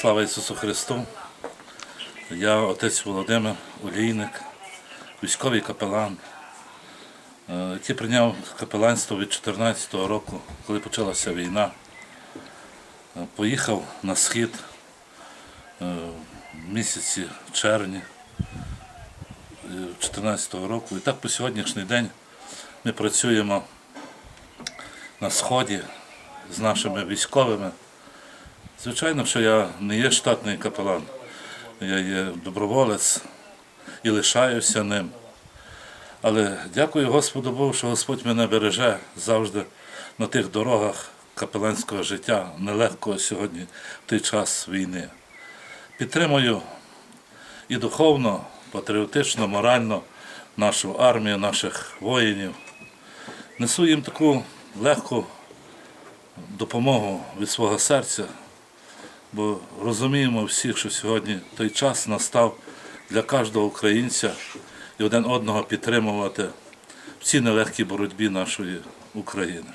Слава Ісусу Христу! Я отець Володимир Олійник, військовий капелан, е, який прийняв капеланство від 2014 року, коли почалася війна. Е, Поїхав на схід е, в місяці червні 2014 року. І так по сьогоднішній день ми працюємо на сході з нашими військовими. Звичайно, що я не є штатний капелан, я є доброволець і лишаюся ним. Але дякую Господу Богу, що Господь мене береже завжди на тих дорогах капеланського життя, нелегкого сьогодні в той час війни. Підтримую і духовно, патріотично, морально нашу армію, наших воїнів. Несу їм таку легку допомогу від свого серця, бо розуміємо всіх, що сьогодні той час настав для кожного українця і один одного підтримувати в цій нелегкій боротьбі нашої України.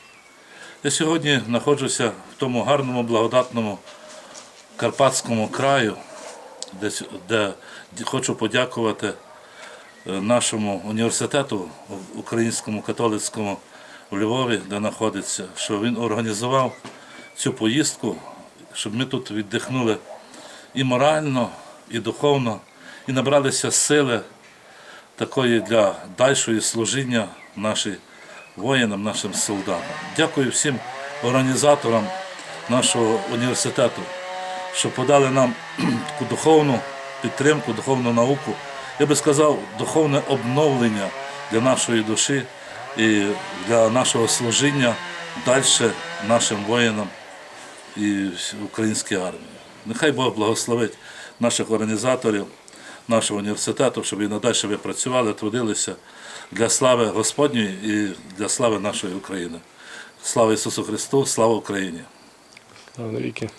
Я сьогодні знаходжуся в тому гарному, благодатному Карпатському краю, де, де хочу подякувати е, нашому університету українському католицькому у Львові, де знаходиться, що він організував цю поїздку, щоб ми тут віддихнули і морально, і духовно, і набралися сили такої для дальшої служіння нашим воїнам, нашим солдатам. Дякую всім організаторам нашого університету, що подали нам таку духовну підтримку, духовну науку. Я би сказав, духовне обновлення для нашої душі і для нашого служіння далі нашим воїнам і українській армії. Нехай Бог благословить наших організаторів, нашого університету, щоб і надалі ви працювали, трудилися для слави Господньої і для слави нашої України. Слава Ісусу Христу, слава Україні! Слава навіки.